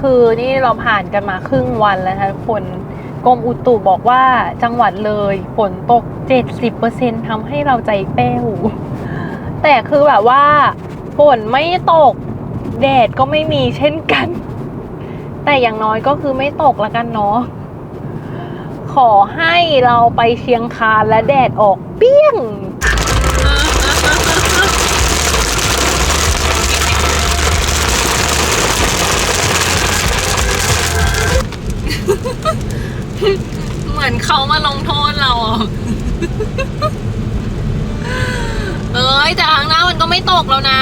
คือนี่เราผ่านกันมาครึ่งวันแล้วนะคะทุกคนกรมอุตุบอกว่าจังหวัดเลยฝนตก 70%ทำให้เราใจแป้ว แต่คือแบบว่าฝนไม่ตกแดดก็ไม่มีเช่นกัน แต่อย่างน้อยก็คือไม่ตกล้วกันเนาะขอให้เราไปเชียงคานและแดดออกเปี้ยง เหมือนเขามาลงโทษเรา เอ้ยแต่ทางหน้ามันก็ไม่ตกแล้วนะ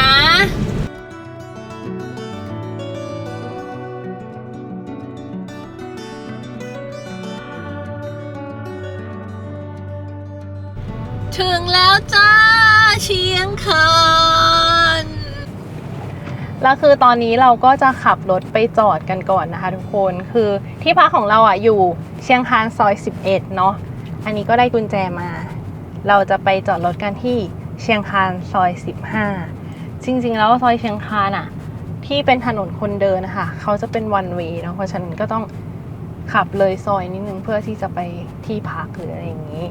ถึงแล้วจ้าเชียงคาน แล้วคือตอนนี้เราก็จะขับรถไปจอดกันก่อนนะคะทุกคนคือที่พักของเราอะอยู่เชียงคานซอย 11 เนาะอันนี้ก็ได้กุญแจมา เราจะไปจอดรถกันที่เชียงคานซอย 15 จริงๆ แล้วซอยเชียงคานอะที่เป็นถนนคนเดินนะคะเขาจะเป็นวันเวย์เนาะเพราะฉะนั้นก็ต้องขับเลยซอยนิดนึงเพื่อที่จะไปที่พักหรืออะไรอย่างนี้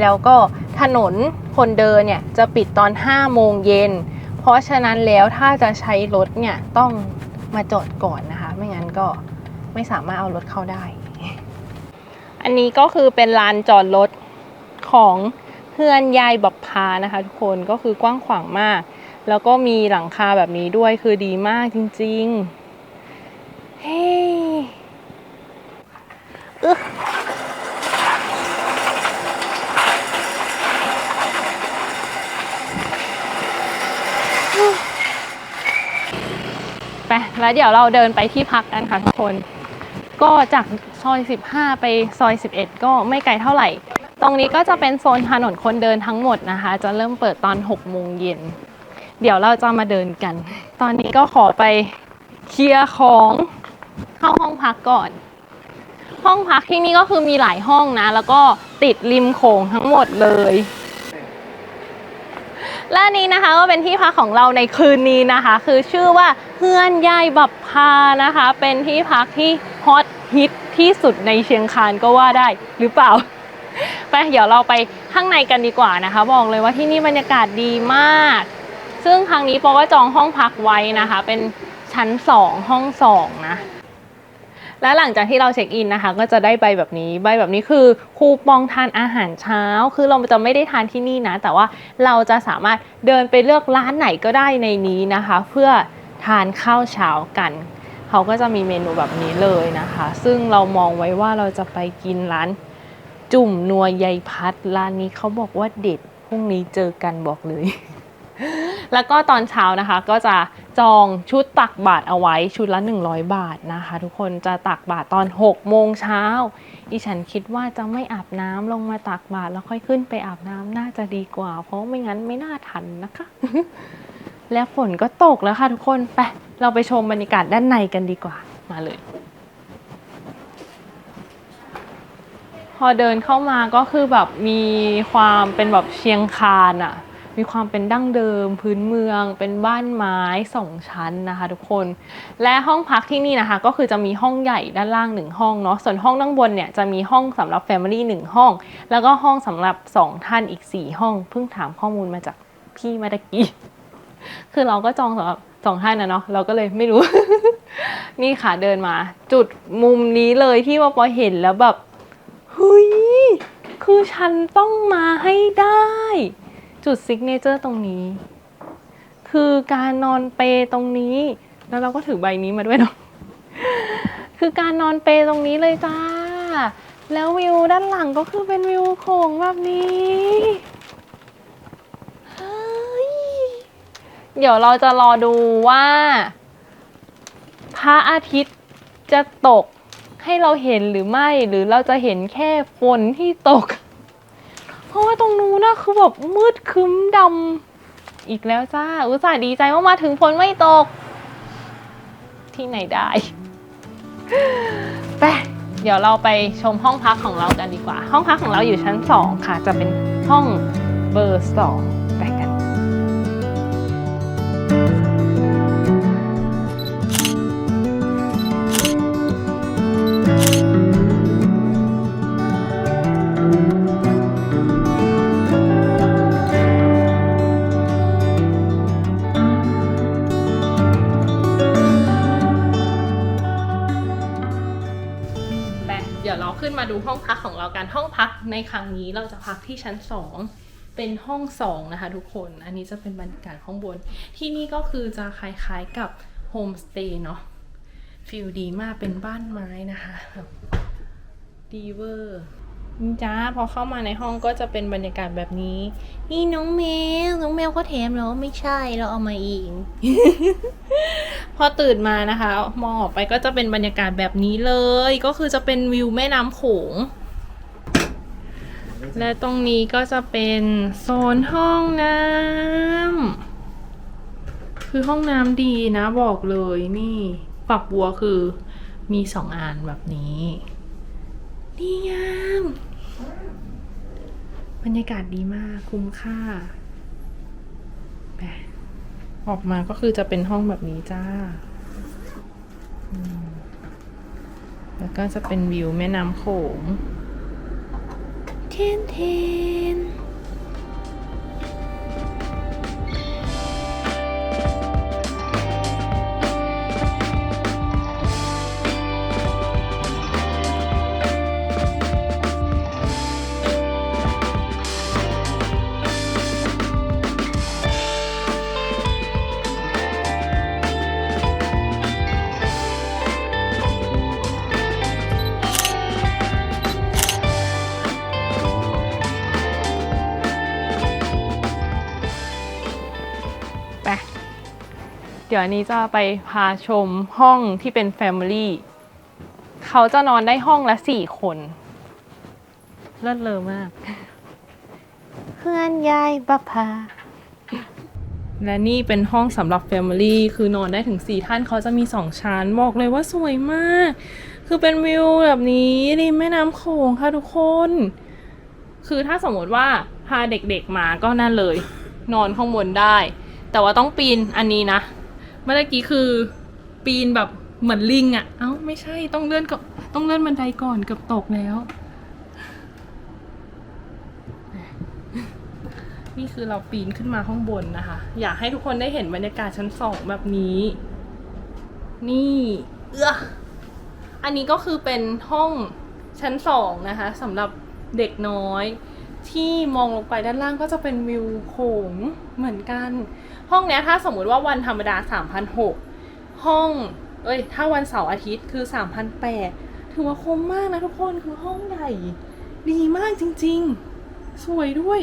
แล้วก็ถนนคนเดินเนี่ยจะปิดตอน 5 โมงเย็น เพราะฉะนั้นแล้วถ้าจะใช้รถเนี่ยต้องมาจอดก่อนนะคะ ไม่งั้นก็ไม่สามารถเอารถเข้าได้ อันนี้ก็คือเป็นลานจอดรถของเพื่อนยายบักพานะคะทุกคนก็คือกว้างขวางมาก แล้วก็มีหลังคาแบบนี้ด้วยคือดีมากจริง ๆ เฮ้อึ๊ ไปแล้วเดี๋ยวเราเดินไปที่พักกันค่ะทุกคน ก็จากซอย 15 ไปซอย 11 ก็ไม่ไกลเท่าไหร่ ตรงนี้ก็จะเป็นโซนถนนคนเดินทั้งหมดนะคะ จะเริ่มเปิดตอน 6 โมงเย็น เดี๋ยวเราจะมาเดินกัน ตอนนี้ก็ขอไปเคลียร์ของเข้าห้องพักก่อน ห้องพักที่นี่ก็คือมีหลายห้องนะ แล้วก็ติดริมโขงทั้งหมดเลย และนี้นะคะก็เป็นที่พักของเราในคืนนี้นะคะ คือชื่อว่าเฮือนยายบับพานะคะ เป็นที่พักที่ฮอตฮิตที่สุดในเชียงคานก็ว่าได้หรือเปล่าไปเดี๋ยวเราไปข้างในกันดีกว่านะคะ บอกเลยว่าที่นี่บรรยากาศดีมาก ซึ่งครั้งนี้ปอก็จองห้องพักไว้นะคะ เป็นชั้น2ห้อง2นะ และหลังจากที่เราเช็คอินนะคะ ก็จะได้ใบแบบนี้ใบแบบนี้คือคูปองทานอาหารเช้า คือเราจะไม่ได้ทานที่นี่นะ แต่ว่าเราจะสามารถเดินไปเลือกร้านไหนก็ได้ในนี้นะคะ เพื่อทานข้าวเช้ากันเขาก็จะมีเมนูแบบนี้เลยนะคะ ซึ่งเรามองไว้ว่าเราจะไปกินร้านจุ่มนัวยายพัดร้านนี้เขาบอกว่าเด็ดพรุ่งนี้เจอกันบอกเลย แล้วก็ตอนเช้านะคะ ก็จะจองชุดตักบาตรเอาไว้ชุดละ 100 บาทนะคะ ทุกคนจะตักบาตรตอน 6 โมงเช้าอีฉันคิดว่าจะไม่อาบน้ำลงมาตักบาตรแล้วค่อยขึ้นไปอาบน้ำน่าจะดีกว่า เพราะไม่งั้นไม่น่าทันนะคะ และฝนก็ตกแล้วค่ะทุกคนไปเราไปชมบรรยากาศด้านในกันดีกว่ามาเลย พอเดินเข้ามาก็คือแบบมีความเป็นแบบเชียงคานอะ มีความเป็นดั้งเดิม พื้นเมือง เป็นบ้านไม้สองชั้นนะคะ ทุกคน และห้องพักที่นี่นะคะ ก็คือจะมีห้องใหญ่ด้านล่างหนึ่งห้องเนาะส่วนห้องด้านบนเนี่ยจะมีห้องสำหรับ Family หนึ่งห้อง แล้วก็ห้องสำหรับสองท่านอีกสี่ห้อง เพิ่งถามข้อมูลมาจากพี่มาตะกี้คือเราก็จองสำหรับสองท่านนะเนาะเราก็เลยไม่รู้ นี่ค่ะเดินมา จุดมุมนี้เลยที่ว่าพอเห็นแล้วแบบเฮ้ยคือฉันต้องมาให้ได้ จุดซิกเนเจอร์ตรงนี้ คือการนอนเปตรงนี้ แล้วเราก็ถือใบนี้มาด้วยเนาะคือการนอนเปตรงนี้เลยจ้า แล้ววิวด้านหลังก็คือเป็นวิวโขงแบบนี้เฮ้ยเดี๋ยวเราจะรอดูว่า พระอาทิตย์จะตกให้เราเห็นหรือไม่ หรือเราจะเห็นแค่ฝนที่ตก เพราะว่าตรงนู้นนะคือแบบมืดครึ้มดำอีกแล้วจ้าอุตส่าห์ดีใจว่ามาถึงฝนไม่ตก ที่ไหนได้ไปเดี๋ยวเราไปชมห้องพักของเรากันดีกว่า ห้องพักของเราอยู่ชั้น 2 ค่ะ จะเป็นห้องเบอร์ 2 ขึ้นมาดูห้องพักของเรากันห้องพักในครั้งนี้เราจะพักที่ชั้น 2 เป็นห้อง 2 นะคะทุกคน อันนี้จะเป็นบรรยากาศห้องบน ที่นี่ก็คือจะคล้ายๆกับโฮมสเตย์เนาะฟิลดีมากเป็นบ้านไม้นะคะแบบดีเวอร์ นี่จ้าพอเข้ามาในห้องก็จะเป็นบรรยากาศแบบนี้ นี่น้องแมว น้องแมวเขาแถมเหรอไม่ใช่เราเอามาเองพอตื่นมานะคะ มองออกไปก็จะเป็นบรรยากาศแบบนี้เลย ก็คือจะเป็นวิวแม่น้ำโขง และตรงนี้ก็จะเป็นโซนห้องน้ำคือห้องน้ำดีนะบอกเลยนี่ฝักบัวคือมีสองอันแบบนี้ดีงาม รรยากาศดีมากคุ้มค่าไปออกมาก็คือจะเป็นห้องแบบนี้จ้าอืมแล้วก็จะเป็นวิวแม่น้ำโขง เทนเทน เดี๋ยวอันนี้จะไปพาชมห้องที่เป็น Family เขาจะนอนได้ห้องละสี่คนเลิศเลอมาก เพื่อนยายบัพพาและนี่เป็นห้องสำหรับ Family คือนอนได้ถึง 4 ท่านเขาจะมี 2 ชั้น บอกเลยว่าสวยมาก คือเป็นวิวแบบนี้ริมแม่น้ำโขงค่ะทุกคน คือถ้าสมมติว่าพาเด็กๆมาก็นั่นเลย นอนข้างบนได้ แต่ว่าต้องปีนอันนี้นะเมื่อกี้คือปีนแบบเหมือนลิงอะ่ะ เอ้าไม่ใช่ต้องเลื่อนก็ต้องเลื่อนบันไดก่อนเกือบตกแล้ว นี่คือเราปีนขึ้นมาข้างบนนะคะ อยากให้ทุกคนได้เห็นบรรยากาศชั้นสองแบบนี้ นี่เอื้ออันนี้ก็คือเป็นห้องชั้นสองนะคะสำหรับเด็กน้อย ที่มองลงไปด้านล่างก็จะเป็นวิวโขงเหมือนกัน ห้องเนี้ยถ้าสมมุติว่าวันธรรมดา 3,600 ห้อง เอ้ย ถ้าวันเสาร์อาทิตย์คือ 3,800 ถือว่าคุ้มมากนะทุกคนคือห้องใหญ่ ดีมากจริงๆ สวยด้วย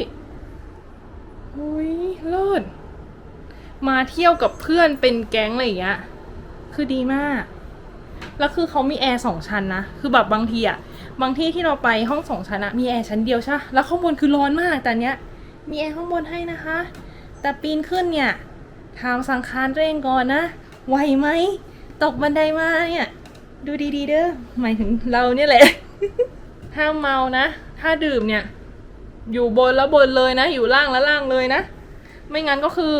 อุ้ยเลิศมาเที่ยวกับเพื่อนเป็นแก๊งอะไรอย่างเงี้ยคือดีมาก แล้วคือเขามีแอร์สองชั้นนะ คือแบบบางทีอะบางที่ที่เราไปห้องสองชั้นอะมีแอร์ชั้นเดียวใช่ แล้วข้างบนคือร้อนมาก แต่เนี้ย มีแอร์ข้างบนให้นะคะ แต่ปีนขึ้นเนี่ยทำสังคารตัวเองก่อนนะ ไหวไหม ตกบันไดมาเนี่ย ดูดีๆเด้อ หมายถึงเราเนี่ยแหละ ห้ามเมานะ ถ้าดื่มเนี่ย อยู่บนแล้วบนเลยนะ อยู่ล่างแล้วล่างเลยนะ ไม่งั้นก็คือ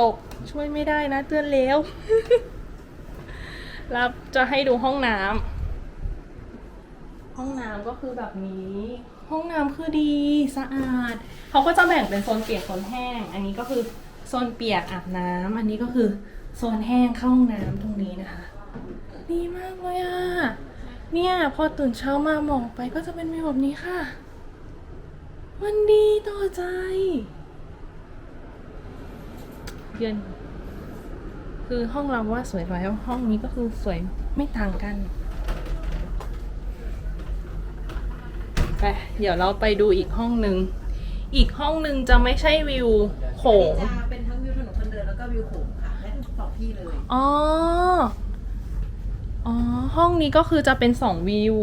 ตกช่วยไม่ได้นะ เตือนแล้ว แล้วจะให้ดูห้องน้ำห้องน้ำก็คือแบบนี้ ห้องน้ำคือดีสะอาด เขาก็จะแบ่งเป็นโซนเปียกโซนแห้ง อันนี้ก็คือโซนเปียกอาบน้ำอันนี้ก็คือโซนแห้งเข้าห้องน้ำตรงนี้นะคะ ดีมากเลยอะเนี่ยพอตื่นเช้ามามองไปก็จะเป็นวิวแบบนี้ค่ะ มันดีต่อใจเย็น คือห้องเราว่าสวยแล้วห้องนี้ก็คือสวยไม่ต่างกันไปเดี๋ยวเราไปดูอีกห้องหนึ่ง อีกห้องหนึ่งจะไม่ใช่วิวโขงจะเป็นทั้งวิวถนนคนเดินแล้วก็วิวโขงค่ะได้ทั้งสองที่เลย อ๋อ อ๋อ ห้องนี้ก็คือจะเป็นสองวิว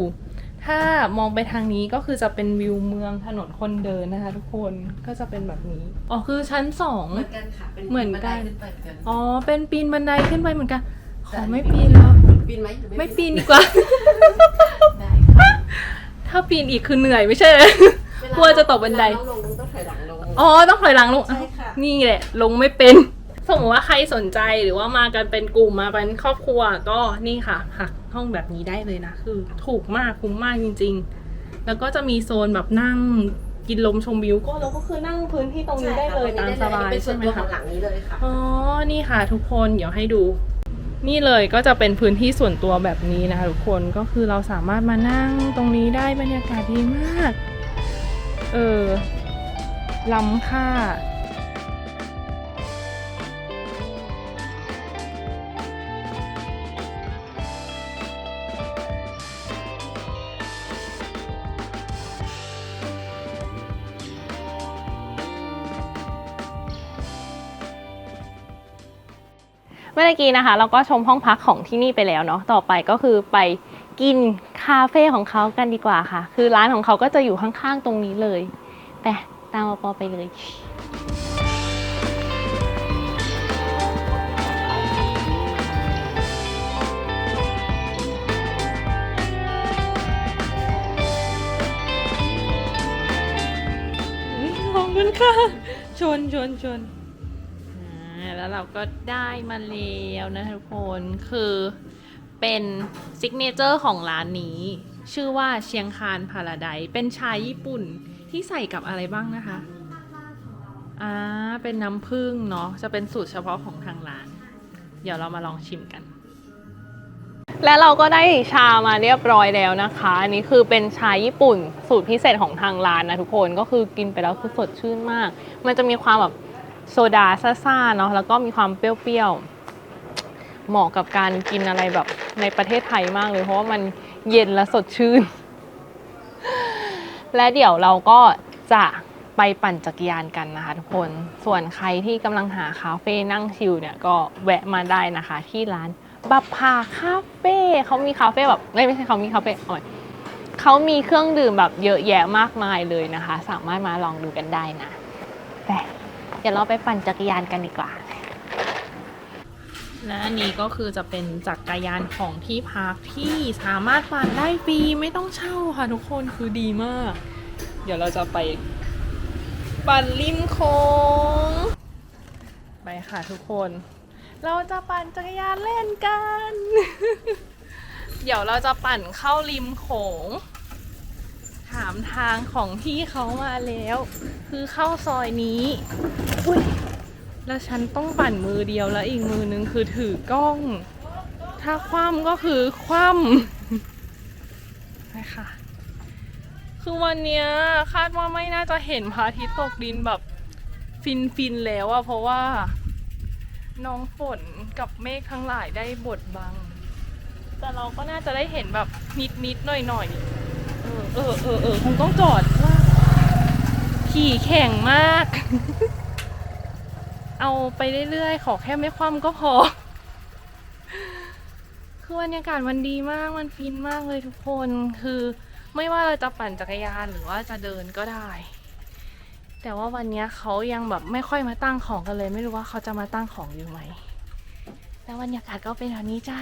ถ้ามองไปทางนี้ก็คือจะเป็นวิวเมืองถนนคนเดินนะคะ ทุกคนก็จะเป็นแบบนี้อ๋อคือชั้นสองเหมือนกันค่ะ เป็นเหมือนกันบัไดขึ้นไปเหมือนกันอ๋อเป็นปีนบันไดขึ้นไปเหมือนกันขอไม่ปีนแล้วปีนไหมหรือไม่ปีนดีกว่าได้ค่ะถ้าปีนอีกคือเหนื่อยไม่ใช่เหรอกลัวจะตกบันไดเวลาเราลงต้องถอยหลังลงอ๋อต้องถอยหลังลงใช่ค่ะนี่แหละ ลงไม่เป็นสมมติว่าใครสนใจหรือว่ามากันเป็นกลุ่มมาเป็นครอบครัวก็นี่ค่ะหัก ห้องแบบนี้ได้เลยนะ คือถูกมากคุ้มมากจริง ๆ แล้วก็จะมีโซนแบบนั่งกินลมชมวิวก็เราก็คือนั่งพื้นที่ตรงนี้ได้เลยตามสบายเป็นส่ใช่วนไหมตัวขคะองหลังนี้เลยค่ะอ๋อนี่ค่ะ ทุกคนเดี๋ยวให้ดู นี่เลยก็จะเป็นพื้นที่ส่วนตัวแบบนี้นะคะทุกคนก็คือเราสามารถมานั่งตรงนี้ได้บรรยากาศดีมาก เออล้ำค่า เมื่อกี้นะคะ เราก็ชมห้องพักของที่นี่ไปแล้วเนาะต่อไปก็คือไปกินคาเฟ่ของเขากันดีกว่าค่ะ คือร้านของเขาก็จะอยู่ข้างๆตรงนี้เลยไปตามมาปอไปเลยขอบคุณค่ะชนชนชน แล้วเราก็ได้มาแล้วนะทุกคนคือเป็นซิกเนเจอร์ของร้านนี้ ชื่อว่าเชียงคานพาราไดเป็นชาญี่ปุ่นที่ใส่กับอะไรบ้างนะคะอ่าเป็นน้ำผึ้งเนาะจะเป็นสูตรเฉพาะของทางร้าน เดี๋ยวเรามาลองชิมกัน และเราก็ได้ชามาเรียบร้อยแล้วนะคะ อันนี้คือเป็นชาญี่ปุ่นสูตรพิเศษของทางร้านนะทุกคนก็คือกินไปแล้วคือสดชื่นมาก มันจะมีความแบบ โซดาซ่าๆเนาะแล้วก็มีความเปรี้ยวๆ เหมาะกับการกินอะไรแบบในประเทศไทยมากเลย เพราะว่ามันเย็นและสดชื่น และเดี๋ยวเราก็จะไปปั่นจักรยานกันนะคะทุกคน ส่วนใครที่กำลังหาคาเฟ่นั่งชิลเนี่ยก็แวะมาได้นะคะ ที่ร้านบับพาคาเฟ่เขามีคาเฟ่แบบเอ้ยไม่ใช่เขามีคาเฟ่เอาใหม่เขามีเครื่องดื่มแบบเยอะแยะมากมายเลยนะคะ สามารถมาลองดูกันได้นะแต่ เดี๋ยวเราไปปั่นจักรยานกันดีกว่า และอันนี้ก็คือจะเป็นจักรยานของที่พักที่สามารถปั่นได้ฟรีไม่ต้องเช่าค่ะทุกคนคือดีมาก เดี๋ยวเราจะไปปั่นริมโค้งไปค่ะทุกคน เราจะปั่นจักรยานเล่นกัน เดี๋ยวเราจะปั่นเข้าริมโขง ถามทางของพี่เขามาแล้ว คือเข้าซอยนี้ อุ้ยแล้วฉันต้องปั่นมือเดียวแล้วอีกมือนึงคือถือกล้อง ถ้าคว่ำก็คือคว่ำไปค่ะ คือวันนี้คาดว่าไม่น่าจะเห็นพระอาทิตย์ตกดินแบบฟินฟินๆแล้วอะเพราะว่า น้องฝนกับเมฆทั้งหลายได้บดบัง แต่เราก็น่าจะได้เห็นแบบนิดนิดๆหน่อยหน่อยๆ เออเออเออเออคงต้องจอดว่าขี่แข่งมาก เอาไปเรื่อยๆ ขอแค่ไม่คว่ำก็พอ คือบรรยากาศมันดีมาก มันฟินมากเลยทุกคน คือไม่ว่าเราจะปั่นจักรยานหรือว่าจะเดินก็ได้ แต่ว่าวันนี้เขายังแบบไม่ค่อยมาตั้งของกันเลย ไม่รู้ว่าเขาจะมาตั้งของอยู่ไหม แต่บรรยากาศก็เป็นแบบนี้จ้า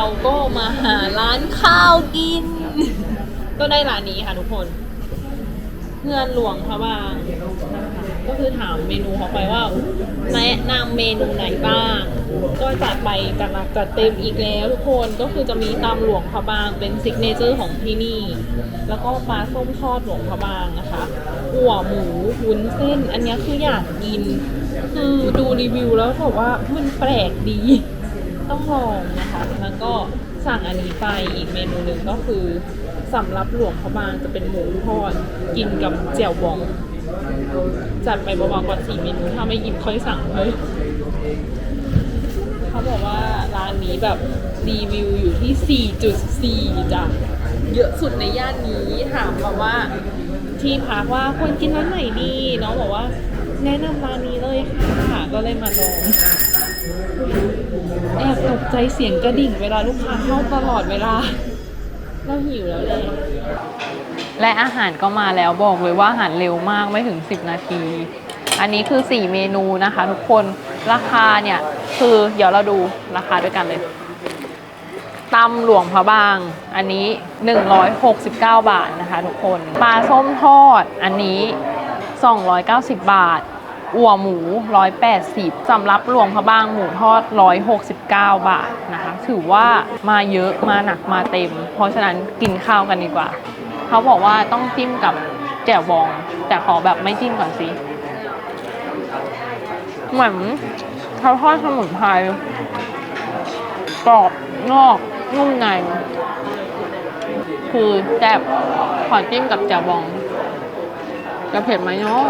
เราก็มาหาร้านข้าวกิน ก็ได้ร้านนี้ค่ะทุกคนเพื่อนหลวงพระบางนะคะก็คือถามเมนูเขาไปว่า แนะนำเมนูไหนบ้าง ก็จัดไปกันจัดเต็มอีกแล้วทุกคนก็คือจะมีตำหลวงพระบางเป็นซิกเนเจอร์ของที่นี่ แล้วก็ปลาส้มทอดหลวงพระบางนะคะหัวหมูวุ้นเส้น อันนี้คืออยากกิน คือดูรีวิวแล้วบอกว่ามันแปลกดี ต้องลองนะคะ แล้วก็สั่งอันนี้ไปอีกเมนูหนึ่งก็คือสำรับหลวงพระบางจะเป็นหมูทอดกินกับเจียวบอง จัดไปเบาๆก่อนสี่เมนู ถ้าไม่หยิบค่อยสั่งเลยเขาบอกว่าร้านนี้แบบรีวิวอยู่ที่ 4.4จ้ะเยอะสุดในย่านนี้ถามแบบว่าที่พักว่าควรกินร้านไหนดีน้องบอกว่า แนะนำร้านนี้เลยค่ะ ก็เลยมาลอง แอบตกใจเสียงกระดิ่งเวลาลูกค้าเข้าตลอดเวลา เราหิวแล้วเลย และอาหารก็มาแล้วบอกเลยว่าอาหารเร็วมากไม่ถึง 10 นาที อันนี้คือ 4 เมนูนะคะทุกคนราคาเนี่ยคือเดี๋ยวเราดูราคาด้วยกันเลยตำหลวงพระบาง อันนี้ 169 บาทนะคะทุกคน ปลาส้มทอด อันนี้ 290 บาท อัวหมู 180 สำหรับหลวงพระบางหมูทอด 169 บาทนะคะ ถือว่ามาเยอะมาหนักมาเต็ม เพราะฉะนั้นกินข้าวกันดีกว่า เขาบอกว่าต้องจิ้มกับแจ่วบอง แต่ขอแบบไม่จิ้มก่อนสิ เหมือนเขาทอดสมุนไพรกรอบนอกนุ่มใน คือแจ่บขอจิ้มกับแจ่วบอง จะเผ็ดไหมเนาะ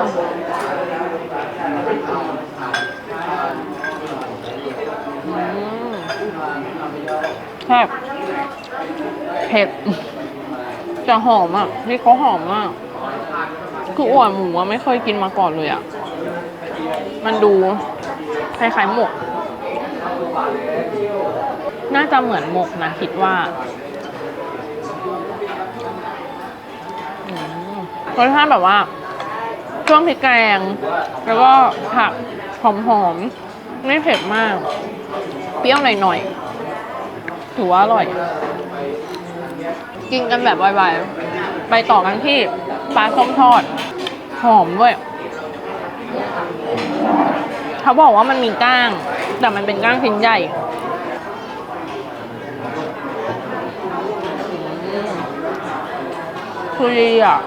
แซ่บเผ็ด จะหอมอะนี่เขาหอมมาก คืออวนหมูอะไม่เคยกินมาก่อนเลยอะ มันดูคล้ายๆหมก น่าจะเหมือนหมกนะคิดว่าอืมรสชาติแบบว่า เครื่องพริกแกง แล้วก็ผักหอมๆ ไม่เผ็ดมาก เปรี้ยวหน่อยๆ ถือว่าอร่อย กินกันแบบไวๆ ไปต่อกันที่ปลาส้มทอด หอมด้วย เขาบอกว่ามันมีก้าง แต่มันเป็นก้างชิ้นใหญ่คือดีอะ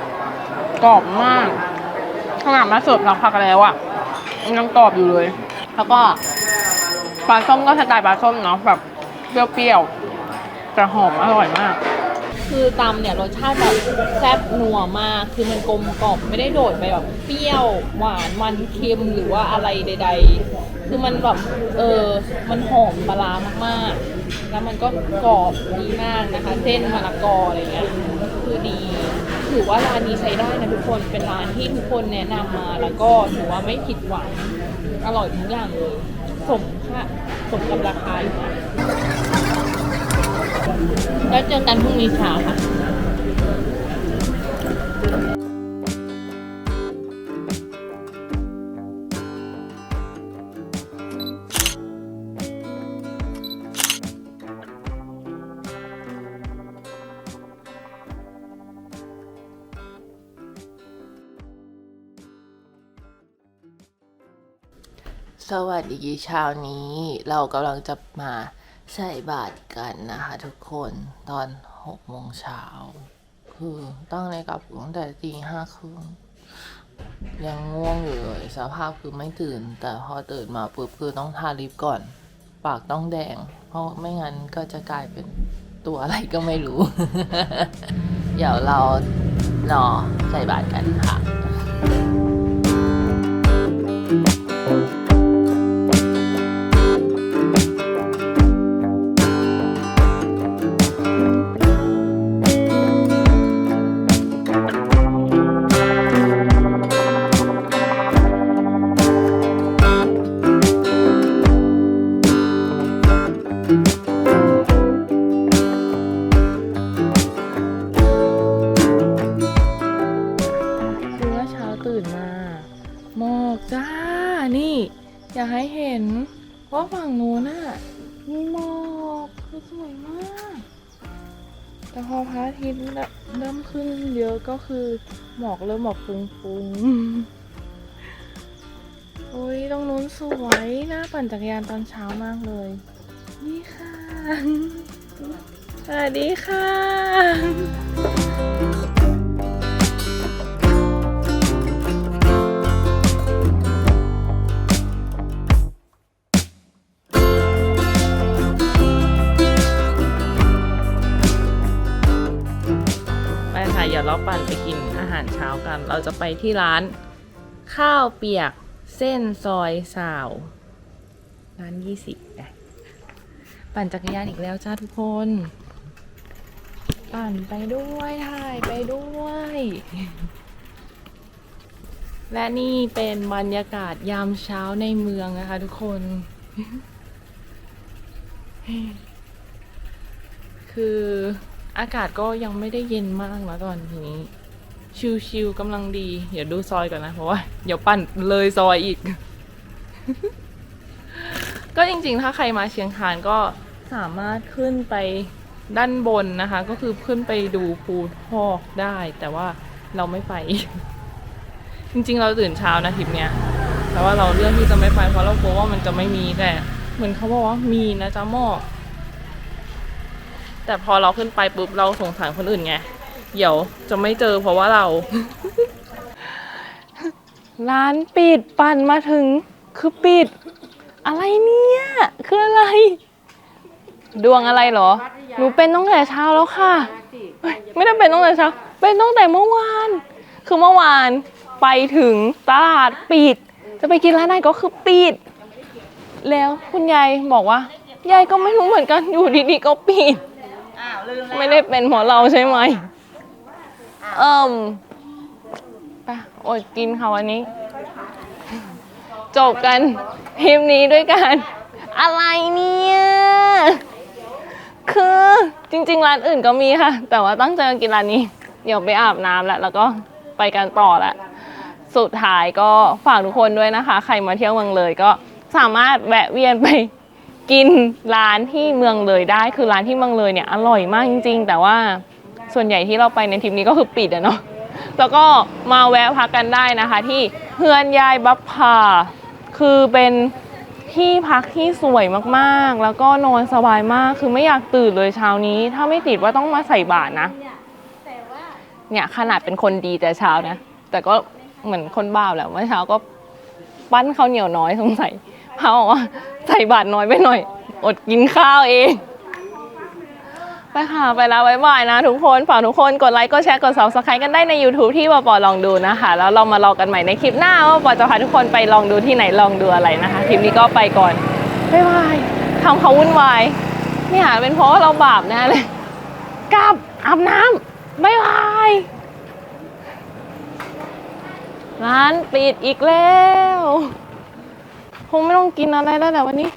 กรอบมาก ขนาดมาเสิร์ฟหลังผักแล้วอะยังกรอบอยู่เลย แล้วก็ปลาส้มก็สไตล์ปลาส้มเนาะแบบเปรี้ยวๆแต่หอมอร่อยมาก คือตำเนี่ยรสชาติแบบแซ่บนัวมาก คือมันกลมกล่อมไม่ได้โดดไปแบบเปรี้ยวหวานมันเค็มหรือว่าอะไรใด ๆ คือมันแบบเออมันหอมปลาร้ามากๆ แล้วมันก็กรอบดีมากนะคะ เส้นมะละกออะไรเงี้ยคือดี ถือว่าร้านนี้ใช้ได้นะทุกคน เป็นร้านที่ทุกคนแนะนำมา แล้วก็ถือว่าไม่ผิดหวัง อร่อยทุกอย่างเลย สมค่ะสมกับราคาอยู่นะแล้วเจอกันพรุ่งนี้เช้าค่ะ สวัสดีเช้านี้เรากำลังจะมาใส่บาตรกันนะคะทุกคนตอนหกโมงเช้าคือตั้งในกับตั้งแต่ตีห้าครึ่งยังง่วงอยู่เลยสภาพคือไม่ตื่น แต่พอตื่นมาปุ๊บคือต้องทาลิปก่อน ปากต้องแดง เพราะไม่งั้นก็จะกลายเป็นตัวอะไรก็ไม่รู้ เดี๋ยวเรารอใส่บาตรกันค่ะ คือหมอกเริ่มหมอกฟุ้งๆโอ้ยตรงนู้นสวยน่าปั่นจักรยานตอนเช้ามากเลย นี่ค่ะ สวัสดีค่ะ ยวเราปั่นไปกินอาหารเช้ากัน เราจะไปที่ร้าน ข้าวเปียกเส้นซอยสาวร้านยี่สิบปั่นจักรยานอีกแล้วจ้าทุกคน ปั่นไปด้วยถ่ายไปด้วย และนี่เป็นบรรยากาศยามเช้าในเมืองนะคะทุกคน คือ อากาศก็ยังไม่ได้เย็นมากนะตอนนี้ ชิวๆกำลังดี เดี๋ยวดูซอยก่อนนะ เพราะว่าเดี๋ยวปั่นเลยซอยอีก ก็จริงๆ ถ้าใครมาเชียงคานก็สามารถขึ้นไปด้านบนนะคะ ก็คือขึ้นไปดูภูทอกได้ แต่ว่าเราไม่ไป จริง ๆ เราตื่นเช้านะทริปเนี้ยแต่ว่าเราเลือกที่จะไม่ไปเพราะเรากลัวว่ามันจะไม่มีแต่เหมือนเขาบอกว่ามีนะจ๊ะหมอก แต่พอเราขึ้นไปปุ๊บเราสงสารคนอื่นไง เดี๋ยวจะไม่เจอเพราะว่าเรา ร้านปิดปั่นมาถึงคือปิด อะไรเนี่ย คืออะไร ดวงอะไรเหรอ หนูเป็นตั้งแต่เช้าแล้วค่ะเฮ้ยไม่ได้เป็นตั้งแต่เช้า เป็นตั้งแต่เมื่อวาน คือเมื่อวานไปถึงตลาดปิด จะไปกินร้านไหนก็คือปิด แล้วคุณยายบอกว่า ยายก็ไม่รู้เหมือนกันอยู่ดีๆก็ปิด ไม่ได้เป็นเพราะเราใช่ไหมเอิ่มไปอดกินค่ะวันนี้ จบกันทริปนี้ด้วยกัน อะไรเนี่ย คือจริง ๆ ร้านอื่นก็มีค่ะ แต่ว่าตั้งใจมากินร้านนี้ เดี๋ยวไปอาบน้ำแล้ว แล้วก็ไปกันต่อแหละสุดท้ายก็ฝากทุกคนด้วยนะคะ ใครมาเที่ยวเมืองเลยก็สามารถแวะเวียนไป กินร้านที่เมืองเลยได้ คือร้านที่เมืองเลยเนี่ยอร่อยมากจริง ๆ แต่ว่าส่วนใหญ่ที่เราไปในทริปนี้ก็คือปิดอะเนาะแล้วก็มาแวะพักกันได้นะคะ ที่เฮือนยายบัพพาคือเป็นที่พักที่สวยมากๆ แล้วก็นอนสบายมาก คือไม่อยากตื่นเลยเช้านี้ ถ้าไม่ติดว่าต้องมาใส่บาตรนะ เนี่ยขนาดเป็นคนดีแต่เช้านะ แต่ก็เหมือนคนบ้าแหละเมื่อเช้าก็ปั้นข้าวเหนียวน้อยสงสัย เขาบอกว่าใส่บาตรน้อยไปหน่อย อดกินข้าวเอง ไปค่ะ ไปแล้วบ๊ายบายนะทุกคน ฝากทุกคนกดไลค์ กดแชร์ กด subscribe กันได้ใน YouTube ที่ปอปอลองดูนะคะ แล้วเรามาลองกันใหม่ในคลิปหน้าว่าปอจะพาทุกคนไปลองดูที่ไหนลองดูอะไรนะคะ คลิปนี้ก็ไปก่อน บ๊ายบายทำเขาวุ่นวายเนี่ยเป็นเพราะเราบาปแน่เลยกลับอาบน้ำบ๊ายบายร้านปิดอีกแล้ว คงไม่ต้องกินอะไรแล้วแหละวันนี้